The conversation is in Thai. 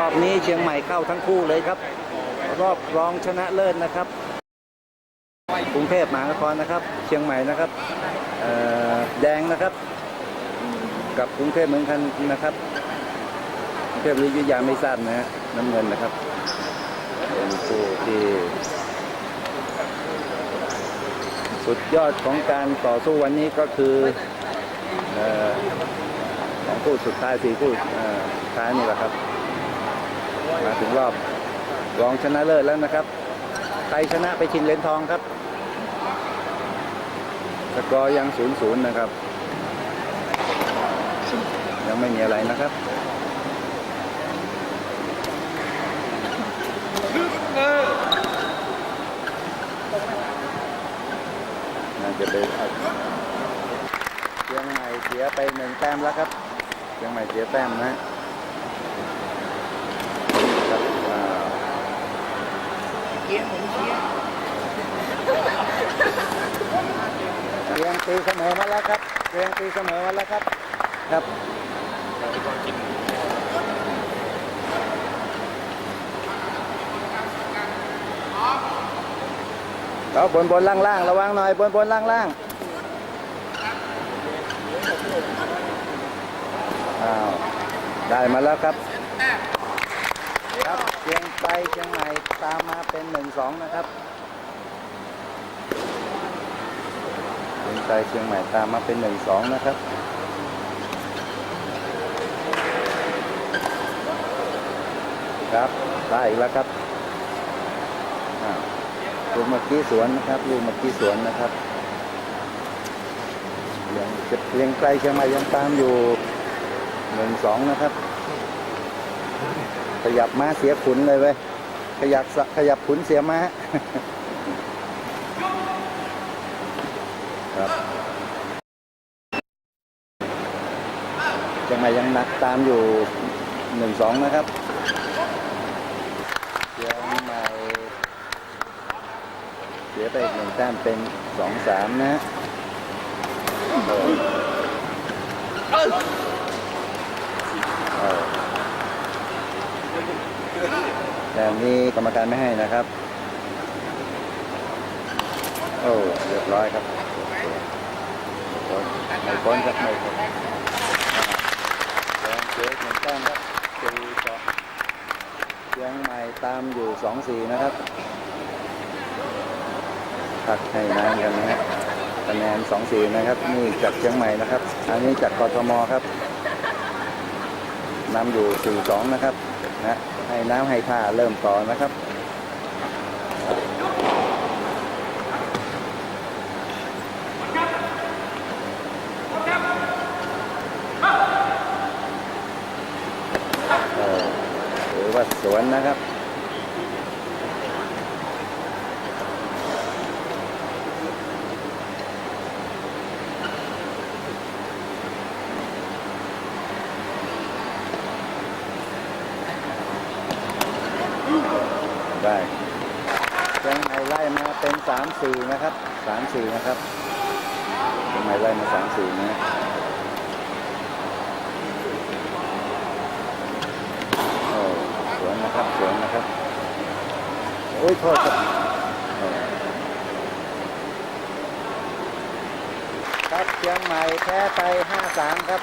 รอบนี้เชียงใหม่เข้าทั้งคู่เลยครับ รอบรองชนะเลิศนะครับ กรุงเทพมหานครนะครับ เชียงใหม่นะครับแดงนะครับ กับกรุงเทพเหมือนกันนะครับกรุงเทพหรือยุยาไม่ทราบนะฮะน้ำเงินนะครับเป็นคู่ที่สุดยอดของการต่อสู้วันนี้ก็คือสองคู่สุดท้ายสี่คู่ท้ายนี่แหละครับ มาถึงรอบรองชนะเลิศแล้วนะครับใครชนะไปชิงเหรียญทองครับสกอร์ยังศูนย์ศูนย์นะครับ ยังไม่มีอะไรนะครับน่าจะเป็นเชียงใหม่เสียไปหนึ่งแต้มแล้วครับเชียงใหม่เสียแต้มนะฮะครับอ่า เกียร์ผมเชียร์เรียงตีเสมอมาแล้วครับเรียงตีเสมอมาแล้วครับ ครับเอาบนบนล่างล่างระวังหน่อยบนบนล่างล่างอ้าวได้มาแล้วครับครับ เชียงไปเชียงใหม่ตามมาเป็นหนึ่งสองนะครับเชียงไปเชียงใหม่ตามมาเป็นหนึ่งสองนะครับครับได้อีกแล้วครับลูกเมื่อกี้สวนนะครับลูกเมื่อกี้สวนนะครับยังจะเพียงไกลเชียงใหม่ยังตามอยู่หนึ่งสองนะครับ ขยับม้าเสียขุนเลยเว้ย ขยับขยับขุนเสียม้าครับยังไงยังหนักตามอยู่หนึ่งสองนะครับเชียงใหม่เสียไปอีกหนึ่งแต้มเป็นสองสามนะฮะเออเออ แต่นี้กรรมการไม่ให้นะครับ โอ้เรียบร้อยครับไม่พ้นครับไม่พ้นแดงเจ๊หนึ่งแต้มครับสี่สองเชียงใหม่ตามอยู่สองสี่นะครับพักให้น้ำกันนะฮะคะแนนสองสี่นะครับ นี่จากเชียงใหม่นะครับ อันนี้จากกทมครับ นำอยู่สี่สองนะครับนะให้น้ำให้ท่าเริ่มต่อนะครับเออถือว่าสวนนะครับ ได้เชียงใหม่ไล่มาเป็นสามสี่นะครับสามสี่นะครับเชียงใหม่ไล่มาสามสี่นะโอ้สวนนะครับสวนนะครับโอ้ยโทษครับครับเชียงใหม่แพ้ไปห้าสามครับ